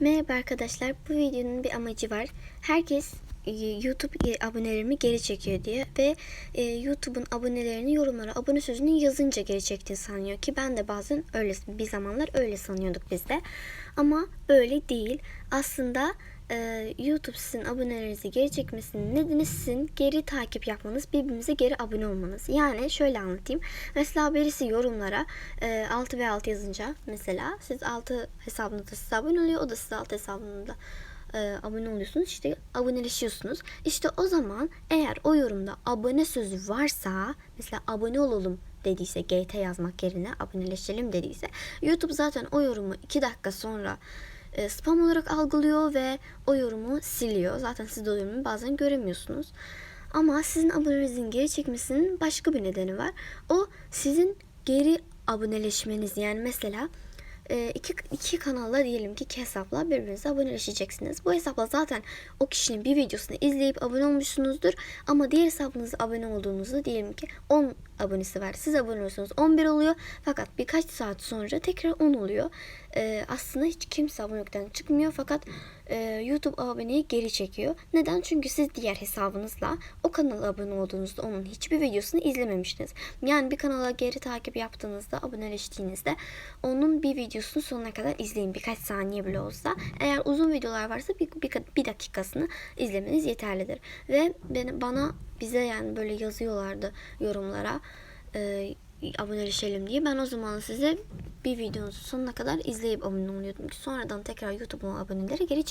Merhaba arkadaşlar. Bu videonun bir amacı var. Herkes e, YouTube abonelerimi geri çekiyor diye ve e, YouTube'un abonelerini yorumlara abone sözünü yazınca geri çektiğini sanıyor ki ben de bazen öyle bir zamanlar öyle sanıyorduk biz de. Ama öyle değil. Aslında e, YouTube sizin abonelerinizi geri çekmesinin nedeni sizin geri takip yapmanız, birbirimize geri abone olmanız. Yani şöyle anlatayım. Mesela birisi yorumlara e, 6 ve 6 yazınca mesela siz 6 hesabınızda size abone oluyor, o da size 6 hesabında e, abone oluyorsunuz. İşte aboneleşiyorsunuz. İşte o zaman eğer o yorumda abone sözü varsa mesela abone olalım dediyse GT yazmak yerine aboneleşelim dediyse YouTube zaten o yorumu 2 dakika sonra e, spam olarak algılıyor ve o yorumu siliyor. Zaten siz de o yorumu bazen göremiyorsunuz. Ama sizin abonenizin geri çekmesinin başka bir nedeni var. O sizin geri aboneleşmeniz. Yani mesela iki, iki kanalla diyelim ki iki hesapla birbirinize aboneleşeceksiniz. Bu hesapla zaten o kişinin bir videosunu izleyip abone olmuşsunuzdur. Ama diğer hesabınıza abone olduğunuzda diyelim ki 10 abonesi var. Siz abone olursanız 11 oluyor. Fakat birkaç saat sonra tekrar 10 oluyor. E, aslında hiç kimse abonelikten çıkmıyor. Fakat e, YouTube aboneyi geri çekiyor. Neden? Çünkü siz diğer hesabınızla o kanala abone olduğunuzda onun hiçbir videosunu izlememiştiniz. Yani bir kanala geri takip yaptığınızda, aboneleştiğinizde onun bir videosunu sonuna kadar izleyin. Birkaç saniye bile olsa. Eğer uzun videolar varsa bir, bir, bir dakikasını izlemeniz yeterlidir. Ve beni, bana bize yani böyle yazıyorlardı yorumlara e, aboneleşelim diye. Ben o zaman size bir videonuzu sonuna kadar izleyip abone oluyordum ki sonradan tekrar YouTube'un aboneleri geri çek